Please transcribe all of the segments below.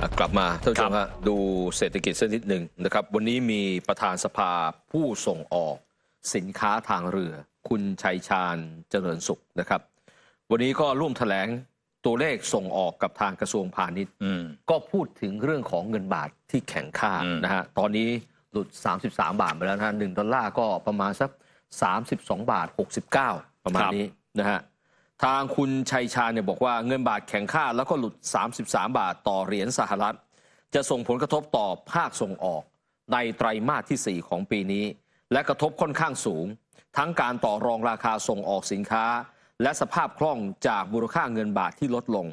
อะกลับมาท่านผู้ชมฮะดูเศรษฐกิจสักนิดหนึ่งนะครับ วันนี้มีประธานสภาผู้ส่งออก สินค้าทางเรือ คุณชัยชาญเจริญสุขนะครับ วันนี้ก็ร่วมแถลงตัวเลขส่งออกกับทางกระทรวงพาณิชย์อืมก็พูดถึงเรื่องของเงินบาทที่แข็งค่าอืมนะฮะตอนนี้หลุด 33 บาทไปแล้วนะฮะหนึ่งดอลลาร์ก็ประมาณสัก 32 บาท 69 ประมาณนี้นะฮะ ทางคุณชัยชาเนี่ยบอกว่าเงินบาทแข็งค่าแล้วก็หลุด 33 บาทต่อเหรียญสหรัฐ จะส่งผลกระทบต่อภาคส่งออก ในไตรมาสที่ 4 ของปีนี้ และกระทบค่อนข้างสูง ทั้งการต่อรองราคาส่งออกสินค้า และสภาพคล่องจากมูลค่าเงินบาทที่ลดลง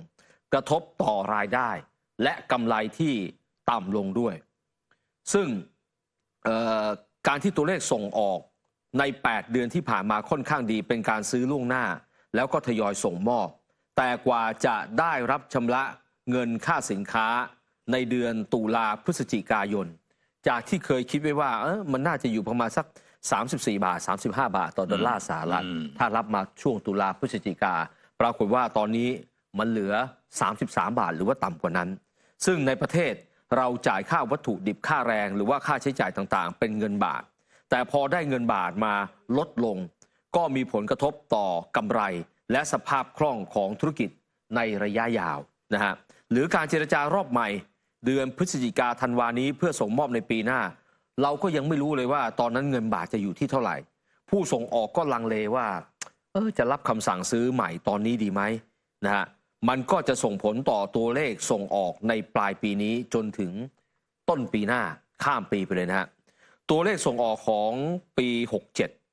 กระทบต่อรายได้ และกำไรที่ต่ำลงด้วย ซึ่งการที่ตัวเลขส่งออกใน 8 เดือนที่ผ่านมาค่อนข้างดีเป็นการซื้อล่วงหน้า แล้วก็ทยอยส่งมอบ แต่กว่าจะได้รับชำระเงินค่าสินค้าในเดือนตุลาพฤศจิกายน จากที่เคยคิดไว้ว่าเออมันน่าจะอยู่ประมาณสัก 34 บาท 35 บาท ต่อดอลลาร์สหรัฐอืมถ้ารับมาช่วงตุลาพฤศจิกา ปรากฏว่าตอนนี้มันเหลือ 33 บาทหรือว่าต่ำกว่านั้น ซึ่งในประเทศเราจ่ายค่าวัตถุดิบค่าแรง หรือว่าค่าใช้จ่ายต่างๆ เป็นเงินบาท แต่พอได้เงินบาทมาลดลง ก็มีผลกระทบต่อกำไร และสภาพคล่องของธุรกิจในระยะยาวนะฮะหรือการเจรจารอบใหม่ เดือนพฤศจิกาธันวานี้เพื่อส่งมอบในปีหน้า เราก็ยังไม่รู้เลยว่า ตอนนั้นเงินบาทจะอยู่ที่เท่าไหร่ ผู้ส่งออกก็ลังเลว่าเออจะรับคำสั่งซื้อใหม่ตอนนี้ดีไหมนะฮะมันก็จะส่งผลต่อตัวเลขส่งออกในปลายปีนี้จนถึงต้นปีหน้าข้ามปีไปเลยนะฮะตัวเลขส่งออกของปี 67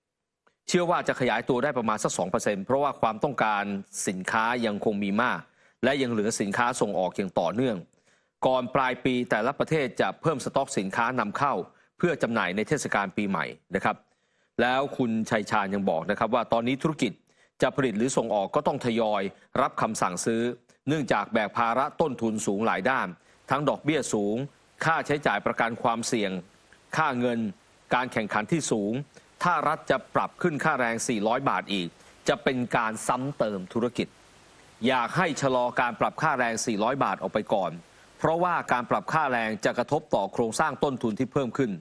เชื่อว่าจะขยายตัวได้ประมาณสัก 2%เพราะว่าความต้องการสินค้ายังคงมีมาก และยังเหลือสินค้าส่งออกอย่างต่อเนื่อง ก่อนปลายปีแต่ละประเทศจะเพิ่มสต็อกสินค้านำเข้า เพื่อจำหน่ายในเทศกาลปีใหม่นะครับ แล้วคุณชัยชาญยังบอกนะครับว่าตอนนี้ธุรกิจจะผลิตหรือส่งออกก็ต้องทยอย รับคำสั่งซื้อ เนื่องจากแบกภาระต้นทุนสูงหลายด้าน ทั้งดอกเบี้ยสูง ค่าใช้จ่ายประกันความเสี่ยง ค่าเงิน การแข่งขันที่สูง ถ้ารัฐจะปรับขึ้นค่าแรง 400 บาทอีก จะเป็นการซ้ำเติมธุรกิจ อยากให้ชะลอการปรับค่าแรง 400 บาทออกไปก่อน เพราะว่าการปรับค่าแรงจะกระทบต่อโครงสร้างต้นทุนที่เพิ่มขึ้น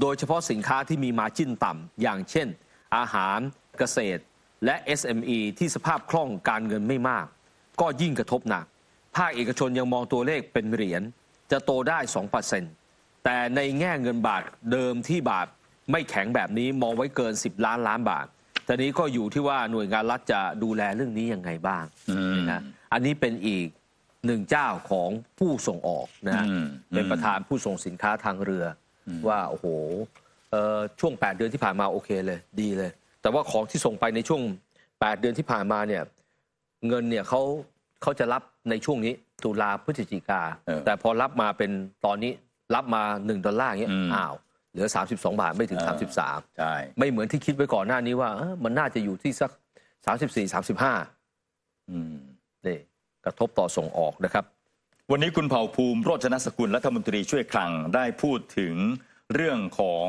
โดยเฉพาะสินค้าที่มีมาจิ้นต่ำอย่างเช่น อาหารเกษตร และ SME ที่สภาพคล่องการเงินไม่มาก ก็ยิ่งกระทบหนักภาคเอกชนยังมองตัวเลขเป็นเหรียญจะโตได้ 2%แต่ในแง่เงินบาทเดิมที่บาท ไม่แข็งแบบนี้มองไว้เกิน 10 ล้านล้านบาทแต่นี้ก็อยู่ที่ว่าหน่วยงานรัฐจะดูแลเรื่องนี้ยังไงบ้างอืมนะอันนี้เป็นอีกหนึ่งเจ้าของผู้ส่งออกนะฮะอืมเป็นประธานผู้ส่งสินค้าทางเรืออว่าโอ้โหเอ่อช่วง 8 เดือนที่ผ่านมาโอเคเลย ดีเลย แต่ว่าของที่ส่งไปในช่วง 8 เดือนที่ผ่านมาเนี่ยเงินเนี่ยเขาเขาจะรับในช่วงนี้ตุลาพฤศจิกาเออแต่พอรับมาเป็นตอนนี้รับมา 1 ดอลลาร์อย่างเงี้ยอืมอ้าว เหลือ 32 บาทไม่ถึงเออ33 ใช่ไม่เหมือนที่คิดไว้ก่อนหน้านี้ว่าเอ้อมันน่าจะอยู่ที่สัก 34 35อืม นี่กระทบต่อส่งออกนะครับ วันนี้คุณเผ่าภูมิโรจนสกุลรัฐมนตรีช่วยคลังได้พูดถึงเรื่องของ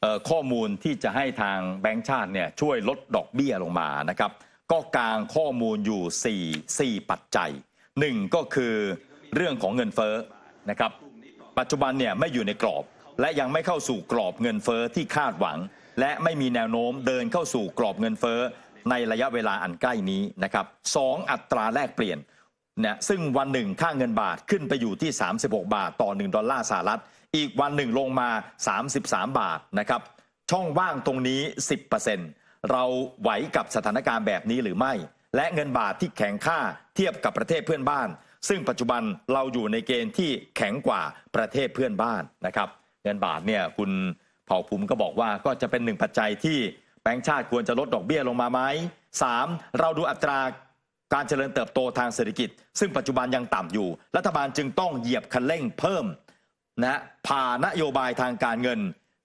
เออข้อมูลที่จะให้ทางแบงก์ชาติเนี่ยช่วยลดดอกเบี้ยลงมานะครับ ก็กางข้อมูลอยู่ 4 4 ปัจจัยหนึ่งก็คือเรื่องของเงินเฟ้อนะครับ ปัจจุบันเนี่ยไม่อยู่ในกรอบ และยังไม่เข้าสู่กรอบเงินเฟ้อที่คาดหวัง และไม่มีแนวโน้มเดินเข้าสู่กรอบเงินเฟ้อในระยะเวลาอันใกล้นี้นะครับสองอัตราแลกเปลี่ยนเนี่ยซึ่งวันหนึ่งค่าเงินบาทขึ้นไปอยู่ที่ 36 บาทต่อ 1 ดอลลาร์สหรัฐ อีกวันหนึ่งลงมา 33 บาทนะครับช่องว่างตรงนี้ 10%เราไหวกับสถานการณ์แบบนี้หรือไม่ และเงินบาทที่แข็งค่าเทียบกับประเทศเพื่อนบ้าน ซึ่งปัจจุบันเราอยู่ในเกณฑ์ที่แข็งกว่าประเทศเพื่อนบ้านนะครับ เงินบาทเนี่ยคุณเผ่าภูมิก็บอกว่าก็จะเป็นหนึ่งปัจจัยที่แบงก์ชาติควรจะลดดอกเบี้ยลงมาไหมสามเราดูอัตราการเจริญเติบโตทางเศรษฐกิจ ซึ่งปัจจุบันยังต่ำอยู่ รัฐบาลจึงต้องเหยียบคันเร่งเพิ่มนะผ่านโยบายทางการเงิน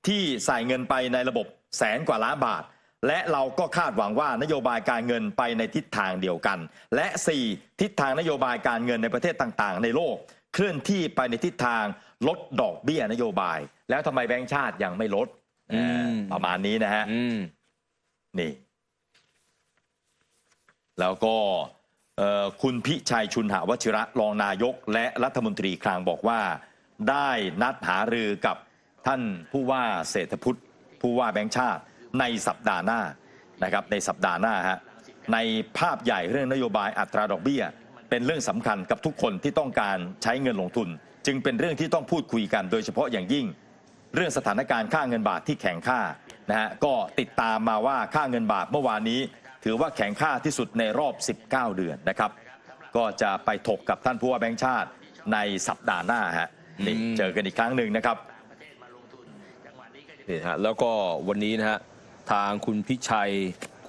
ที่ใส่เงินไปในระบบแสนกว่าล้านบาท และเราก็คาดหวังว่านโยบายการเงินไปในทิศทางเดียวกัน และ 4 ทิศทางนโยบายการเงินในประเทศต่างๆ ในโลก เคลื่อนที่ไปในทิศทางลดดอกเบี้ยนโยบาย แล้วทำไมแบงก์ชาติยังไม่ลดอืม ประมาณนี้นะฮะ อืม นี่ แล้วก็เเอ่อคุณพิชัยชุนหาวชิระรองนายก และรัฐมนตรีคลังบอกว่า ได้นัดหารือกับท่านผู้ว่าเศรษฐพุทธผู้ว่าแบงค์ชาติในสัปดาห์หน้านะครับในสัปดาห์หน้าฮะในภาพใหญ่เรื่องนโยบายอัตราดอกเบี้ย เป็นเรื่องสำคัญกับทุกคนที่ต้องการใช้เงินลงทุน จึงเป็นเรื่องที่ต้องพูดคุยกันโดยเฉพาะอย่างยิ่ง เรื่องสถานการณ์ค่าเงินบาทที่แข็งค่านะฮะก็ติดตามมาว่าค่าเงินบาทเมื่อวานนี้ ถือว่าแข็งค่าที่สุดในรอบ 19 เดือนนะครับ ก็จะไปถกกับท่านผู้ว่าแบงค์ชาติในสัปดาห์หน้าฮะนี่อืมเจอกันอีกครั้งหนึ่งนะครับนี่ฮะแล้วก็วันนี้นะฮะทางคุณพิชัย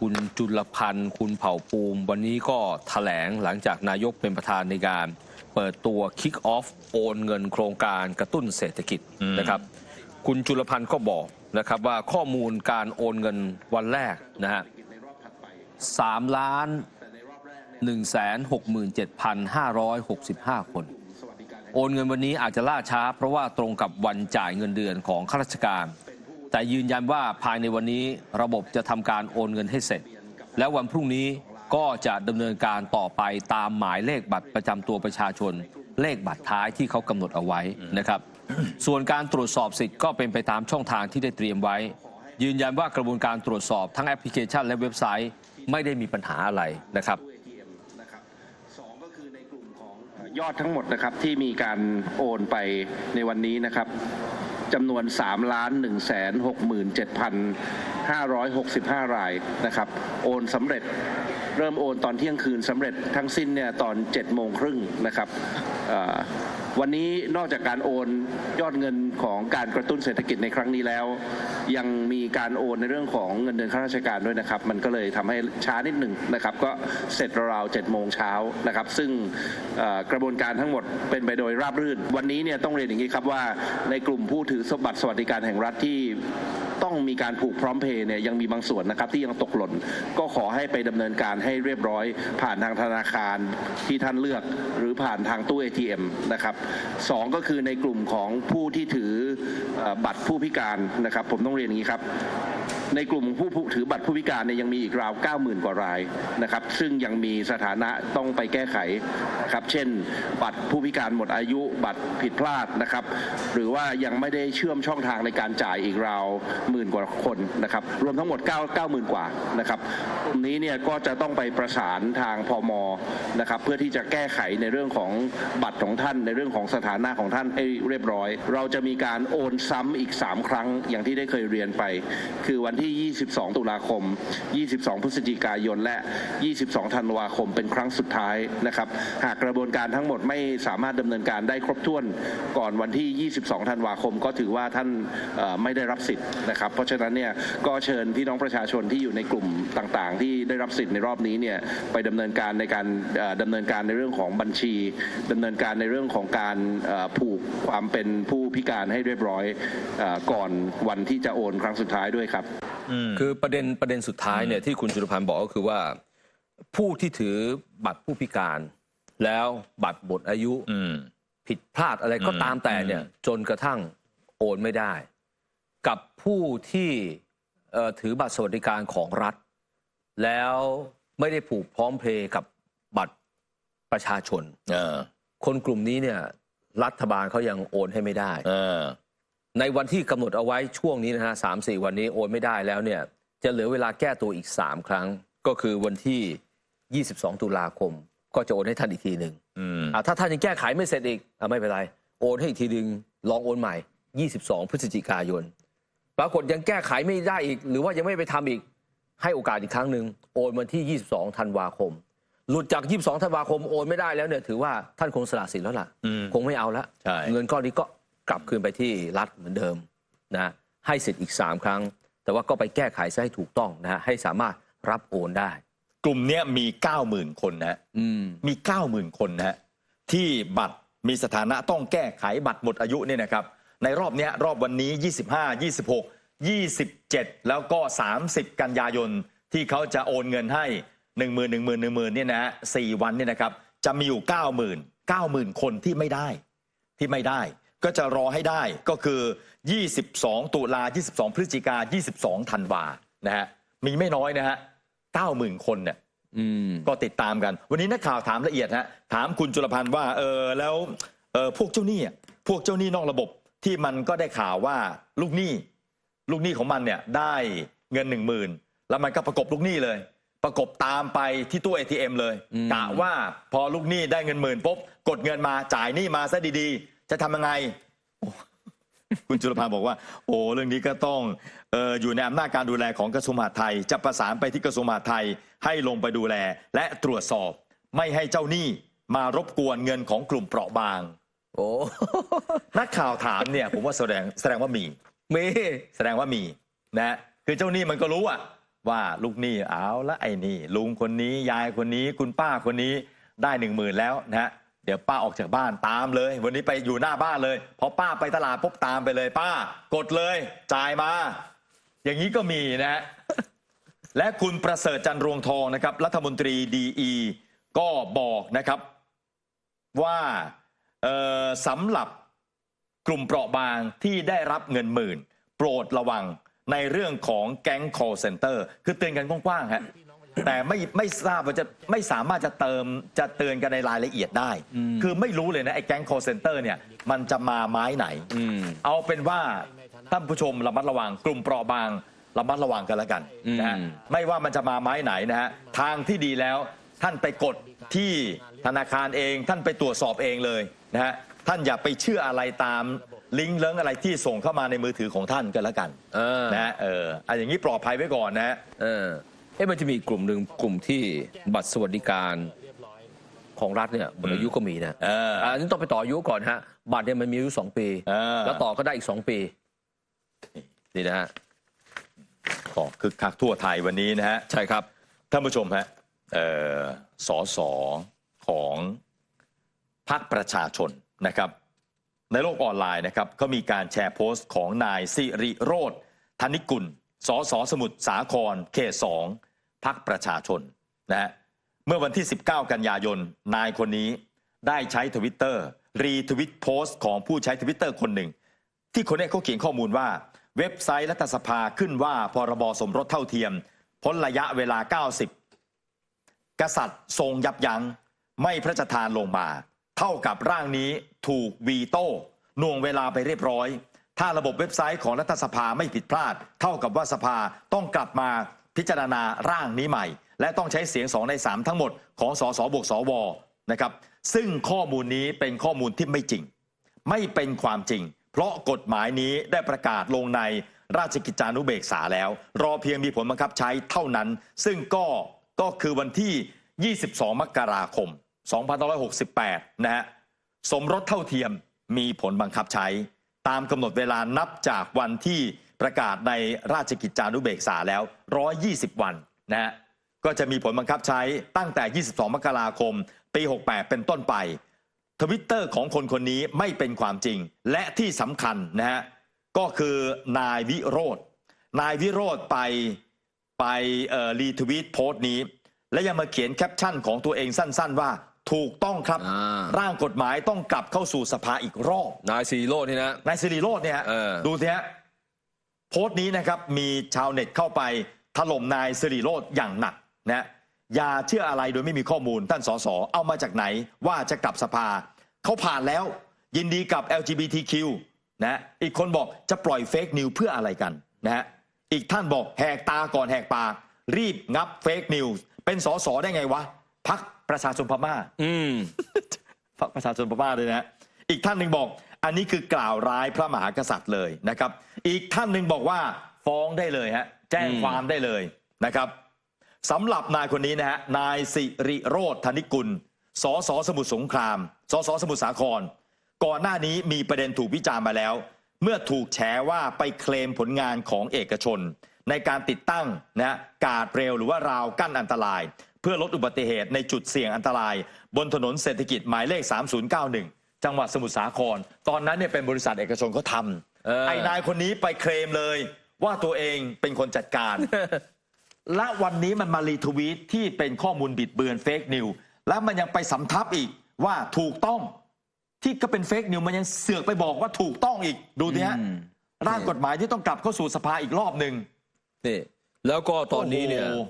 คุณจุลพันธ์ คุณเผ่าภูมิวันนี้ก็ถแถลงหลังจากนายกเป็นประธานในการ เปิดตัว Kick Off โอนเงินโครงการกระตุ้นเศรษฐกิจอืมนะครับ คุณจุลพันธ์ก็บอกนะครับว่าข้อมูลการโอนเงินวันแรกนะฮะสามล้านหนึ่งแสนหกหมื่นเจ็ดพันห้าร้อยหกสิบห้าคน โอนเงินวันนี้อาจจะล่าช้า เพราะว่าตรงกับวันจ่ายเงินเดือนของข้าราชการ แต่ยืนยันว่าภายในวันนี้ระบบจะทำการโอนเงินให้เสร็จ แล้ววันพรุ่งนี้ก็จะดำเนินการต่อไปตามหมายเลขบัตรประจำตัวประชาชน เลขบัตรท้ายที่เขากำหนดเอาไว้นะครับ ส่วนการตรวจสอบสิทธิ์ก็เป็นไปตามช่องทางที่ได้เตรียมไว้ ยืนยันว่ากระบวนการตรวจสอบทั้งแอปพลิเคชันและเว็บไซต์ไม่ได้มีปัญหาอะไรนะครับสองก็คือในกลุ่มของยอดทั้งหมดนะครับที่มีการโอนไปในวันนี้นะครับ จำนวน 3 ล้าน1แสน67,565 รายนะครับ โอนสำเร็จเริ่มโอนตอนเที่ยงคืนสำเร็จทั้งสิ้นเนี่ยตอน7โมงครึ่งนะครับวันนี้นอกจากการโอนยอดเงินของการกระตุ้นเศรษฐกิจในครั้งนี้แล้ว ยังมีการโอนในเรื่องของเงินเดือนข้าราชการด้วยนะครับ มันก็เลยทำให้ช้านิดหนึ่งนะครับ ก็เสร็จราวๆ7โมงเช้านะครับ ซึ่งกระบวนการทั้งหมดเป็นไปโดยราบรื่น วันนี้เนี่ยต้องเรียนอย่างนี้ครับว่าในกลุ่มผู้ถือสมบัติสวัสดิการแห่งรัฐที่ต้องมีการผูกพร้อมเพย์เนี่ยยังมีบางส่วนนะครับที่ยังตกหล่น ก็ขอให้ไปดำเนินการให้เรียบร้อย ผ่านทางธนาคารที่ท่านเลือก หรือผ่านทางตู้เ ATM นะครับสองก็คือในกลุ่มของผู้ที่ถืออบัตรผู้พิการนะครับ ผมต้องเรียนอย่างนี้ครับ ในกลุ่มผู้ผู้ถือบัตรผู้พิการเนี่ยยังมีอีกราว 90,000 กว่ารายนะครับซึ่งยังมีสถานะต้องไปแก้ไขครับเช่น บัตรผู้พิการหมดอายุบัตรผิดพลาดนะครับหรือว่ายังไม่ได้เชื่อมช่องทางในการจ่ายอีกราวหมื่นกว่าคนนะครับรวมทั้งหมด 9 90,000 กว่านะครับกลุ่มนี้เนี่ยก็จะต้องไปประสานทางพมนะครับเพื่อที่จะแก้ไขในเรื่องของบัตรของท่าน ในเรื่องของสถานะของท่านให้เรียบร้อย เราจะมีการโอนซ้ำอีก 3 ครั้งอย่างที่ได้เคยเรียนไป คือวันที่ที่ 22 ตุลาคม 22 พฤศจิกายน และ 22 ธันวาคม เป็นครั้งสุดท้ายนะครับ หากกระบวนการทั้งหมดไม่สามารถดำเนินการได้ครบถ้วนก่อนวันที่ 22 ธันวาคม ก็ถือว่าท่านไม่ได้รับสิทธิ์นะครับ เพราะฉะนั้นเนี่ยก็เชิญพี่น้องประชาชนที่อยู่ในกลุ่มต่างๆ ที่ได้รับสิทธิ์ในรอบนี้เนี่ยไปดำเนินการในการเอ่อดำเนินการในเรื่องของบัญชีดำเนินการในเรื่องของการผูกความเป็นผู้พิการให้เรียบร้อยอก่อนวันที่จะโอนครั้งสุดท้ายด้วยครับคือประเด็นประเด็นสุดท้ายเนี่ยที่คุณจุลพันธ์บอกก็คือว่า ผู้ที่ถือบัตรผู้พิการ แล้วบัตรหมดอายุอืมผิดพลาดอะไรก็อืมตามแต่เนี่ยอืมจนกระทั่งโอนไม่ได้ กับผู้ที่เอ่อถือบัตรสวัสดิการของรัฐ แล้วไม่ได้ผูกพร้อมเพย์กับบัตรประชาชนเออคนกลุ่มนี้เนี่ย รัฐบาลเขายังโอนให้ไม่ได้เออ ในวันที่กำหนดเอาไว้ช่วงนี้นะฮะสามสี่วันนี้โอนไม่ได้แล้วเนี่ยจะเหลือเวลาแก้ตัวอีก 3 ครั้ง ก็คือวันที่ 22 ตุลาคม ก็จะโอนให้ท่านอีกทีหนึ่งอืมอะถ้าท่านยังแก้ไขไม่เสร็จอีกอะไม่เป็นไร โอนให้อีกทีหนึ่งลองโอนใหม่ 22 พฤศจิกายน ปรากฏยังแก้ไขไม่ได้อีก หรือว่ายังไม่ไปทำอีก ให้โอกาสอีกครั้งหนึ่งโอนวันที่ 22 ธันวาคม หลุดจาก 22 ธันวาคมโอนไม่ได้แล้วเนี่ยถือว่าท่านคงสละสิทธิ์แล้วล่ะอืมคงไม่เอาละใช่เงินก้อนนี้ก็ กลับคืนไปที่รัฐเหมือนเดิมนะให้สิทธิ์อีก 3 ครั้ง แต่ว่าก็ไปแก้ไขซะให้ถูกต้องนะฮะให้สามารถรับโอนได้ กลุ่มเนี้ยมี 90,000 คนนะฮะอืมมี 90,000 คนนะฮะที่บัตรมีสถานะต้องแก้ไขบัตรหมดอายุเนี่ยนะครับ ในรอบเนี้ยรอบวันนี้ 25 26 27 แล้วก็ 30 กันยายน ที่เขาจะโอนเงินให้ 1 0 0 0 0 1 0 0 0 0 1 0 0 0 0เนี่ยนะฮะ4วันเนี่ยนะครับจะมีอยู่ 90,000 90,000 คนที่ไม่ได้ที่ไม่ได้ ก็จะรอให้ได้ก็คือ 22 ตุลา 22 พฤศจิกา 22 ธันวานะฮะมีไม่น้อยนะฮะ 90,000 คนเนี่ยอืมก็ติดตามกัน วันนี้นักข่าวถามละเอียดฮะถามคุณจุลพันธ์ว่าเออแล้วเออพวกเจ้าหนี้อะพวกเจ้าหนี้นอกระบบที่มันก็ได้ข่าวว่าลูกหนี้ลูกหนี้ของมันเนี่ยได้เงินหนึ่งหมื่นแล้วมันก็ประกบลูกหนี้เลย ประกบตามไปที่ตู้ ATM เลยอืมกะว่าพอลูกหนี้ได้เงินหมื่นปุ๊บกดเงินมาจ่ายหนี้มาซะดีๆ จะทำยังไง คุณจุลพันธ์บอกว่า โอ้เรื่องนี้ก็ต้องเอออยู่ในอำนาจการดูแลของกระทรวงมหาดไทย จะประสานไปที่กระทรวงมหาดไทยให้ลงไปดูแล และตรวจสอบ ไม่ให้เจ้าหนี้มารบกวนเงินของกลุ่มเปราะบาง โอ้นักข่าวถามเนี่ย ผมว่าแสดงแสดงว่ามี มีแสดงว่ามีนะ คือเจ้าหนี้มันก็รู้อะว่าลูกหนี้เอาละไอ้นี่ลุงคนนี้ยายคนนี้ คุณป้าคนนี้ได้หนึ่งหมื่นแล้วนะฮะ เดี๋ยวป้าออกจากบ้านตามเลย วันนี้ไปอยู่หน้าบ้านเลยพอป้าไปตลาดปุ๊บตามไปเลย ป้ากดเลย จ่ายมา อย่างนี้ก็มีนะ และคุณประเสริฐจันรวงทองนะครับ รัฐมนตรีดีอีก็บอกนะครับว่าสำหรับกลุ่มเปราะบางที่ได้รับเงินหมื่น โปรดระวังในเรื่องของแก๊ง call center คือเตือนกันกว้างๆฮะ แต่ไม่ไม่ทราบว่าจะไม่สามารถจะเติมจะเตือนกันในรายละเอียดได้ คือไม่รู้เลยนะ ไอ้แก๊ง call center เนี่ย มันจะมาไม้ไหนอืมเอาเป็นว่าท่านผู้ชมระมัดระวังกลุ่มเปราะบางระมัดระวังกันแล้วกันนะฮะอืมไม่ว่ามันจะมาไม้ไหนนะฮะทางที่ดีแล้วท่านไปกดที่ธนาคารเอง ท่านไปตรวจสอบเองเลยนะฮะท่านอย่าไปเชื่ออะไรตามลิงก์เลิงอะไรที่ส่งเข้ามาในมือถือของท่านกันแล้วกันเออนะฮะเอออะอย่างนี้ปลอดภัยไว้ก่อนนะฮะเออ เอ๊ะมันจะมีกลุ่มหนึ่งกลุ่มที่บัตรสวัสดิการของรัฐเนี่ยหมดอายุก็มีนะเอออันนี้ต้องไปต่ออายุก่อนฮะ บัตรเนี่ยมันมีอายุสองปี เออ แล้วต่อก็ได้อีกสองปี นี่นะฮะ ก็คึกคักทั่วไทยวันนี้นะฮะ ใช่ครับ ท่านผู้ชมฮะเอ่อสอสอของพรรคประชาชนนะครับ ในโลกออนไลน์นะครับก็มีการแชร์โพสต์ของนายสิริโรธธนิกุล สอสอสมุทรสาครเขตสองพรรคประชาชนนะฮะเมื่อวันที่ 19 กันยายน นายคนนี้ได้ใช้ทวิตเตอร์รีทวิตโพสต์ของผู้ใช้ทวิตเตอร์คนหนึ่ง ที่คนนี้เขาเขียนข้อมูลว่า เว็บไซต์รัฐสภาขึ้นว่าพรบสมรสเท่าเทียม พ้นระยะเวลา 90 กษัตริย์ทรงยับยัง้งไม่พระราชทานลงมา เท่ากับร่างนี้ถูกวีโต้หน่วงเวลาไปเรียบร้อย ถ้าระบบเว็บไซต์ของรัฐสภาไม่ผิดพลาด เท่ากับว่าสภาต้องกลับมาพิจารณาร่างนี้ใหม่ และต้องใช้เสียง2ใน3ทั้งหมดของสสบวกสวนะครับซึ่งข้อมูลนี้เป็นข้อมูลที่ไม่จริง ไม่เป็นความจริง เพราะกฎหมายนี้ได้ประกาศลงในราชกิจจานุเบกษาแล้ว รอเพียงมีผลบังคับใช้เท่านั้น ซึ่งก็ก็คือวันที่ 22 มกราคม 2568 นะฮะสมรสเท่าเทียมมีผลบังคับใช้ ตามกำหนดเวลานับจากวันที่ประกาศในราชกิจจานุเบกษาแล้ว 120 วันนะฮะก็จะมีผลบังคับใช้ตั้งแต่ 22 มกราคม ปี 68 เป็นต้นไป ทวิตเตอร์ของคนคนนี้ไม่เป็นความจริง และที่สำคัญนะฮะก็คือนายวิโรธนายวิโรธไปไปรีทวีตโพสต์นี้ และยังมาเขียนแคปชั่นของตัวเองสั้น ๆ ว่า ถูกต้องครับ อ่า ร่างกฎหมายต้องกลับเข้าสู่สภาอีกรอบ นายสีโรจน์นี่นะ นายสิริโรธเนี่ยฮะเออ ดูสิฮะโพสต์นี้นะครับมีชาวเน็ตเข้าไปถล่มนายสิริโรธอย่างหนักนะฮะอย่าเชื่ออะไรโดยไม่มีข้อมูลท่านสสเอามาจากไหนว่าจะกลับสภา เขาผ่านแล้ว ยินดีกับ LGBTQ นะอีกคนบอกจะปล่อยเฟกนิวเพื่ออะไรกันนะฮะอีกท่านบอกแหกตาก่อนแหกปากรีบงับเฟกนิวเป็นสสได้ไงวะพัก ประชาชนพม่า อืมพรรคประชาชนพม่าเลยนะฮะอีกท่านหนึ่งบอก อันนี้คือกล่าวร้ายพระมหากษัตริย์เลยนะครับ อีกท่านหนึ่งบอกว่าฟ้องได้เลยฮะแจ้งอืมความได้เลยนะครับสำหรับนายคนนี้นะฮะนายสิริโรธธนิกุลสสสมุทรสงครามสสสมุทรสาคร ก่อนหน้านี้มีประเด็นถูกวิจารณ์มาแล้ว เมื่อถูกแฉว่าไปเคลมผลงานของเอกชน ในการติดตั้งนะฮะกาดเรลหรือว่าราวกั้นอันตราย เพื่อลดอุบัติเหตุในจุดเสี่ยงอันตราย บนถนนเศรษฐกิจหมายเลข 3091 จังหวัดสมุทรสาคร ตอนนั้นเนี่ยเป็นบริษัทเอกชนเขาทเออำไอ้นายคนนี้ไปเคลมเลย ว่าตัวเองเป็นคนจัดการ และวันนี้มันมารีทวีตที่เป็นข้อมูลบิดเบือนเฟกนิวแล้วมันยังไปสำทับอีกว่าถูกต้อง ที่ก็เป็นเฟกนิวมันยังเสือกไปบอกว่าถูกต้องอีกดูดิฮะอืม ร่างกฎหมายที่ต้องกลับเข้าสู่สภาอีกรอบหนึ่ง นี่แล้วก็ตอนนี้เนี่ยโอ้โหเอ่อ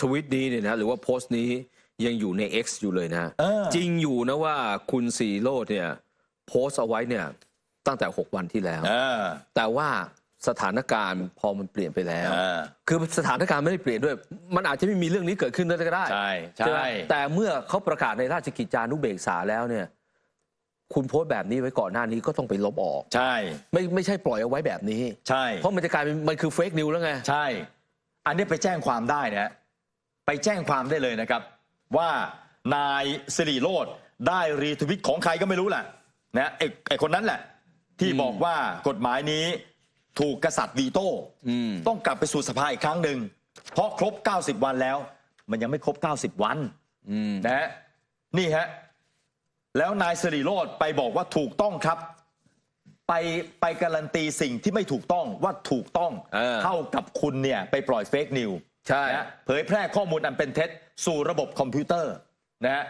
ทวิตนี้เนี่ยนะหรือว่าโพสต์นี้ยังอยู่ใน X อยู่เลยนะเออ จริงอยู่นะว่าคุณสีโรดเนี่ยโพสต์เอาไว้เนี่ยตั้งแต่ 6 วันที่แล้ว เออแต่ว่าสถานการณ์พอมันเปลี่ยนไปแล้ว เออคือสถานการณ์ไม่ได้เปลี่ยนด้วย มันอาจจะไม่มีเรื่องนี้เกิดขึ้นก็ได้ใช่ใช่ ไหมใช่แต่เมื่อเขาประกาศในราชกิจจานุเบกษาแล้วเนี่ย คุณโพสต์แบบนี้ไว้ก่อนหน้านี้ก็ต้องไปลบออก ใช่ ไม่ไม่ใช่ปล่อยเอาไว้แบบนี้ ใช่ เพราะมันจะกลายเป็นมันคือเฟกนิวแล้วไง ใช่ อันนี้ไปแจ้งความได้นะไปแจ้งความได้เลยนะครับ ว่านายสิริโรดได้รีทวิตของใครก็ไม่รู้แหละนะไอ้ไอ้คนนั้นแหละ ที่บอกว่ากฎหมายนี้ถูกกษัตริย์วีโต้อืมต้องกลับไปสู่สภาอีกครั้งหนึ่งเพราะครบ 90 วันแล้ว มันยังไม่ครบ 90 วันอืมนะฮะนี่ฮะแล้วนายสิริโรดไปบอกว่าถูกต้องครับ ไปไปการันตีสิ่งที่ไม่ถูกต้องว่าถูกต้องเออ เท่ากับคุณเนี่ยไปปล่อยเฟกนิว ใช่ นะเผยแพร่ข้อมูลอันเป็นเท็จ สู่ระบบคอมพิวเตอร์นะฮะ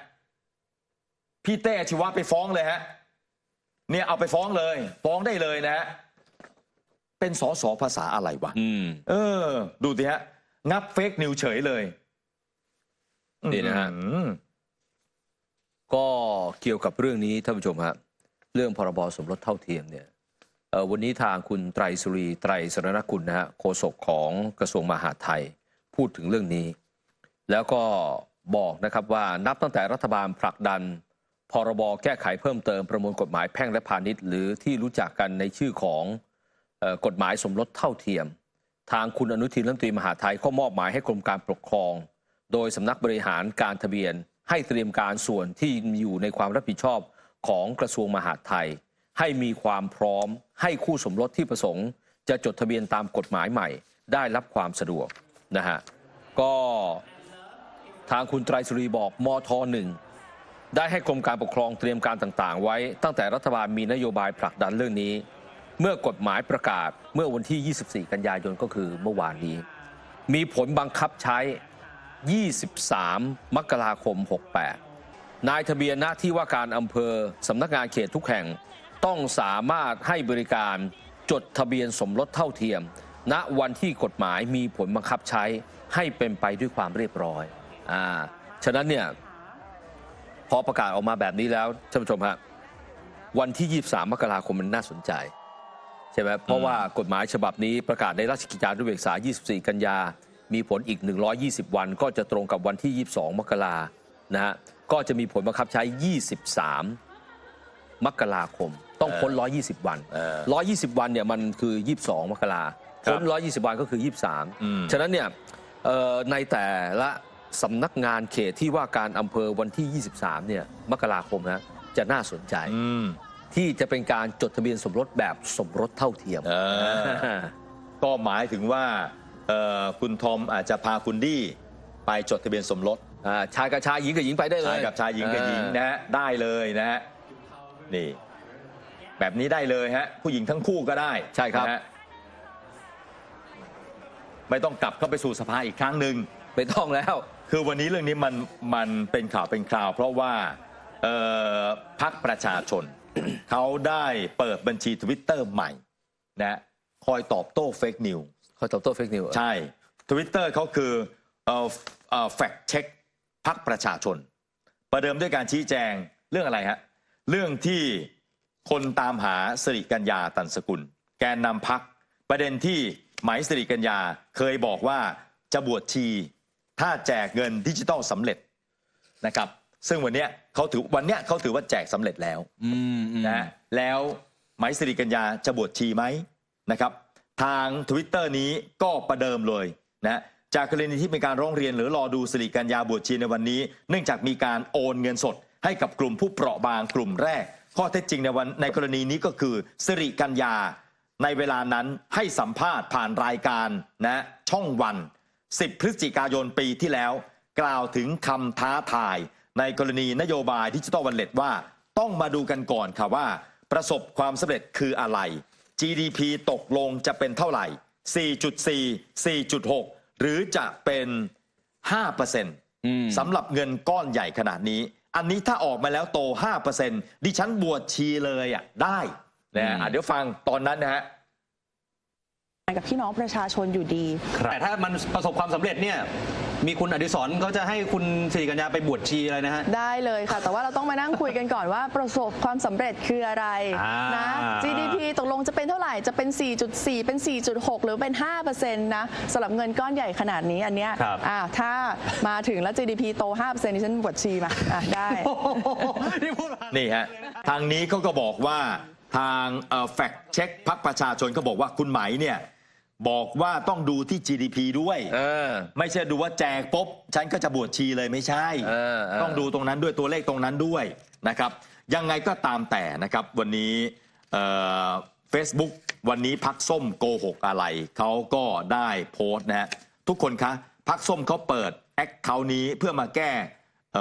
พี่เต้อาชีวะไปฟ้องเลยฮะเนี่ยเอาไปฟ้องเลย ฟ้องได้เลยนะฮะเป็นสอสอภาษาอะไรวะอืม เออ ดูสิฮะ งับเฟกนิวเฉยเลยนี่นะฮะ อืมก็เกี่ยวกับเรื่องนี้ท่านผู้ชมครับ เรื่องพรบสมรสเท่าเทียมเนี่ยวันนี้ทางคุณไตรสุรีไตรสรณกุลนะฮะโฆษกของกระทรวงมหาดไทยพูดถึงเรื่องนี้ แล้วก็บอกนะครับว่านับตั้งแต่รัฐบาลผลักดัน พรบแก้ไขเพิ่มเติมประมวลกฎหมายแพ่งและพาณิชย์ หรือที่รู้จักกันในชื่อของกฎหมายสมรสเท่าเทียม ทางคุณอนุทินรัฐมนตรีมหาไทยก็มอบหมายให้กรมการปกครอง โดยสำนักบริหารการทะเบียนให้เตรียมการส่วนที่อยู่ในความรับผิดชอบ ของกระทรวงมหาดไทย ให้มีความพร้อม ให้คู่สมรสที่ประสงค์ จะจดทะเบียนตามกฎหมายใหม่ ได้รับความสะดวกนะฮะก็ทางคุณไตรสุรีบอกมทหนึ่งได้ให้กรมการปกครองเตรียมการต่างๆ ไว้ ตั้งแต่รัฐบาลมีนโยบายผลักดันเรื่องนี้ เมื่อกฎหมายประกาศเมื่อวันที่ 24 กันยายนก็คือเมื่อวานนี้ มีผลบังคับใช้ 23 มกราคม 68 นายทะเบียนหน้าที่ว่าการอำเภอสำนักงานเขตทุกแห่ง ต้องสามารถให้บริการจดทะเบียนสมรสเท่าเทียม ณวันที่กฎหมายมีผลบังคับใช้ให้เป็นไปด้วยความเรียบร้อยอ่าฉะนั้นเนี่ยพอประกาศออกมาแบบนี้แล้วท่านผู้ชมฮะวันที่ 23 มกราคมมันน่าสนใจใช่ไหมเพราะว่ากฎหมายฉบับนี้ประกาศในราชกิจจานุเบกษา 24 กันยา มีผลอีก 120 วันก็จะตรงกับวันที่ 22 มกรา นะฮะก็จะมีผลบังคับใช้ 23 มกราคม ต้องพ้น 120 วัน เออ120 วันเนี่ยมันคือ 22 มกราครับพ้น 120 วันก็คือ อืม 23 ฉะนั้นเนี่ยเอ่อในแต่ละสำนักงานเขตที่ว่าการอำเภอวันที่ 23 เนี่ยมกราคมนะจะน่าสนใจ อืมที่จะเป็นการจดทะเบียนสมรสแบบสมรสเท่าเทียม เออ ก็หมายถึงว่าเอ่อคุณทอมอาจจะพาคุณดี้ไปจดทะเบียนสมรส อ่าชายกับชายหญิงกับหญิงไปได้เลยชายกับชายหญิงกับหญิงอ่านะฮะได้เลยนะฮะนี่ แบบนี้ได้เลยฮะผู้หญิงทั้งคู่ก็ได้ใช่ครับ นะฮะไม่ต้องกลับเข้าไปสู่สภาอีกครั้งหนึ่งไม่ต้องแล้ว คือวันนี้เรื่องนี้มันมันเป็นข่าวเป็นคราว เพราะว่าเอ่อพักประชาชน เขาได้เปิดบัญชีทวิตเตอร์ใหม่นะคอยตอบโต้เฟกนิวคอยตอบโต้เฟกนิว ใช่ทวิตเตอร์เขาคือเอ่อเอ่อแฟกเช็ค พักประชาชน ประเดิมด้วยการชี้แจงเรื่องอะไรฮะเรื่องที่คนตามหาสิริกัญญาตันสกุล แกนนำพักประเด็นที่ไหมายสิริกัญญาเคยบอกว่าจะบวชชีถ้าแจกเงินดิจิตอลสำเร็จนะครับ ซึ่งวันเนี้ยเขาถือวันเนี้ยเขาถือว่าแจกสำเร็จแล้วอืมอืมนะฮะแล้วไหมสิริกัญญาจะบวชชีไหมนะครับ ทาง Twitter นี้ก็ประเดิมเลยนะ จากกรณีที่มีการร้องเรียนหรือรอดูสิริกัญญาบวชชีในวันนี้ เนื่องจากมีการโอนเงินสด ให้กับกลุ่มผู้เปราะบางกลุ่มแรก ข้อเท็จจริงในวันในกรณีนี้ก็คือสิริกัญญาในเวลานั้นให้สัมภาษณ์ผ่านรายการนะช่องวัน 10 พฤศจิกายนปีที่แล้ว กล่าวถึงคำท้าทาย ในกรณีนโยบายดิจิตอลวันเล็ตว่า ต้องมาดูกันก่อนค่ะว่า ประสบความสำเร็จคืออะไร GDP ตกลงจะเป็นเท่าไหร่ 4.4 4.6 หรือจะเป็น 5%สำหรับเงินก้อนใหญ่ขนาดนี้ อันนี้ถ้าออกมาแล้วโต 5%ดิฉันบวชชีเลยอะได้นะฮะอะเดี๋ยวฟังตอนนั้นนะฮะกับพี่น้องประชาชนอยู่ดี แต่ถ้ามันประสบความสำเร็จเนี่ย มีคุณอดิศรเขาจะให้คุณสิริกัญญาไปบวชชีอะไรนะฮะ ได้เลยค่ะ แต่ว่าเราต้องมานั่งคุยกันก่อนว่าประสบความสำเร็จคืออะไรอ่าน นะ GDP ตกลงจะเป็นเท่าไหร่จะเป็น 4.4 เป็น 4.6 หรือเป็น 5%นะสำหรับเงินก้อนใหญ่ขนาดนี้อันเนี้ยครับ อ่าถ้ามาถึงแล้ว GDP โต 5%ดิฉันบวชชีมาอะได้ นี่พูดมา นี่ฮะทางนี้เขาก็บอกว่าทางแฟกเช็คพักประชาชนเขาบอกว่าคุณไหมเนี่ย บอกว่าต้องดูที่ GDP ด้วย เออ ไม่ใช่ดูว่าแจกปุ๊บฉันก็จะบวชชีเลยไม่ใช่ เออเออ ต้องดูตรงนั้นด้วยตัวเลขตรงนั้นด้วยนะครับ ยังไงก็ตามแต่นะครับ วันนี้เฟซบุ๊กวันนี้พักส้มโกหกอะไร เขาก็ได้โพสต์นะฮะทุกคนคะพักส้มเขาเปิดแอคเคาท์นี้เพื่อมาแก้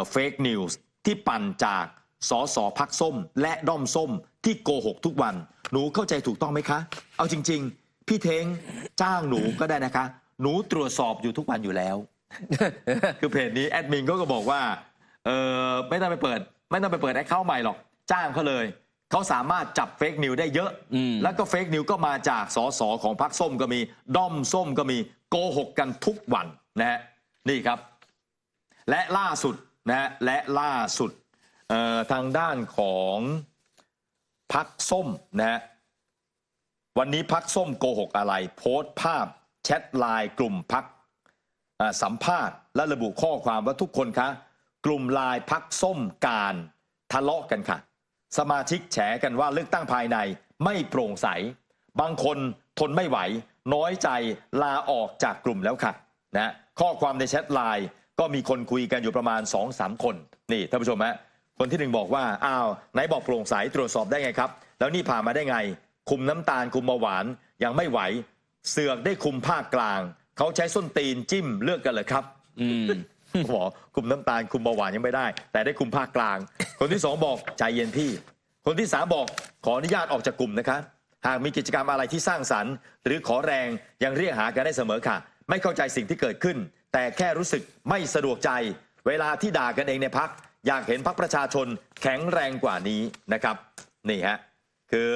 เฟกนิวส์ที่ปั่นจากสอสอพักส้ม และด้อมส้มที่โกหกทุกวัน หนูเข้าใจถูกต้องไหมคะ เอาจริง ๆ พี่เทงจ้างหนูก็ได้นะคะ หนูตรวจสอบอยู่ทุกวันอยู่แล้ว คือเพจนี้แอดมินก็ก็บอกว่าเออไม่ต้องไปเปิด ไม่ต้องไปเปิดแอคเคาท์ใหม่หรอก จ้างเขาเลย เขาสามารถจับเฟกนิวได้เยอะอืมแล้วก็เฟกนิวก็มาจากสสของพรรคส้มก็มี ด้อมส้มก็มีโกหกกันทุกวันนะฮะนี่ครับ และล่าสุดนะฮะและล่าสุดเอ่อทางด้านของพักส้มนะฮะ วันนี้พักส้มโกหกอะไร โพสต์ภาพแชทไลน์กลุ่มพักสัมภาษณ์และระบุข้อความว่าทุกคนคะ กลุ่มไลายพักส้มการทะเลาะกันค่ะ สมาชิกแฉกันว่าเลือกตั้งภายในไม่โปร่งใส บางคนทนไม่ไหว น้อยใจลาออกจากกลุ่มแล้วค่ะนะข้อความในแชทไลน์ก็มีคนคุยกันอยู่ประมาณ2อสามคนนี่ท่านผู้ชมฮะคนที่หนึ่งบอกว่าอ้าวไหนบอกโปร่งใสตรวจสอบได้ไงครับ แล้วนี่ผ่านมาได้ไง คุมน้ำตาลคุมเบาหวานยังไม่ไหว เสือกได้คุมภาคกลาง เขาใช้ส้นตีนจิ้มเลือกกันเลยครับอืมบอกคุมน้ำตาลคุมเบาหวานยังไม่ได้ แต่ได้คุมภาคกลาง คนที่สองบอกใจเย็นพี่ คนที่สามบอกขออนุญาตออกจากกลุ่มนะคะหากมีกิจกรรมอะไรที่สร้างสรรค์ หรือขอแรงยังเรียกหากันได้เสมอค่ะ ไม่เข้าใจสิ่งที่เกิดขึ้น แต่แค่รู้สึกไม่สะดวกใจ เวลาที่ด่ากันเองในพัก อยากเห็นพักประชาชนแข็งแรงกว่านี้นะครับ นี่ฮะคือ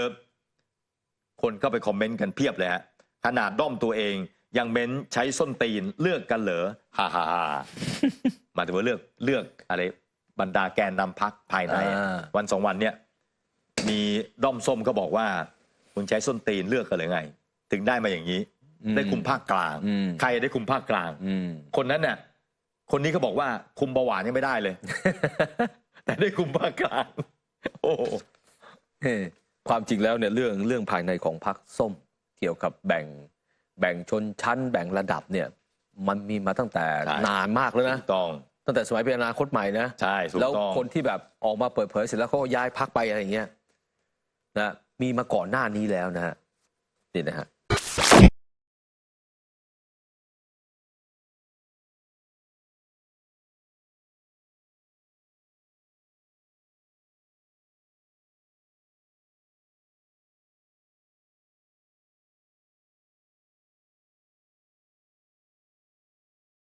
คนเข้าไปคอมเมนต์กันเพียบเลยฮะขนาดด้อมตัวเองยังเม้นใช้ส้นตีนเลือกกันเหรอฮ่าฮ่าฮ่าหมายถึงว่าเลือกเลือกอะไรบรรดาแกนนำพักภายในอะอ่าวันสองวันเนี่ยมีด้อมส้มก็บอกว่า คุณใช้ส้นตีนเลือกกันหรือไง ถึงได้มาอย่างนี้ ได้คุมภาคกลางอืมใครได้คุมภาคกลางอืมคนนั้นเนี่ยคนนี้ก็บอกว่าคุมเบาหวานยังไม่ได้เลย แต่ได้คุมภาคกลาง โอ้โหเฮ้ ความจริงแล้วเนี่ยเรื่องเรื่องภายในของพรรคส้มเกี่ยวกับแบ่งแบ่งชนชั้น แบ่งระดับเนี่ย มันมีมาตั้งแต่ใช่ นานมากแล้วนะ ถูกต้อง ตั้งแต่สมัยเป็นอนาคตใหม่นะ ใช่ถูกแล้วต้อง คนที่แบบออกมาเปิดเผยเสร็จแล้วเขาก็ย้ายพักไปอะไรอย่างเงี้ยนะมีมาก่อนหน้านี้แล้วนะฮะนี่นะฮะ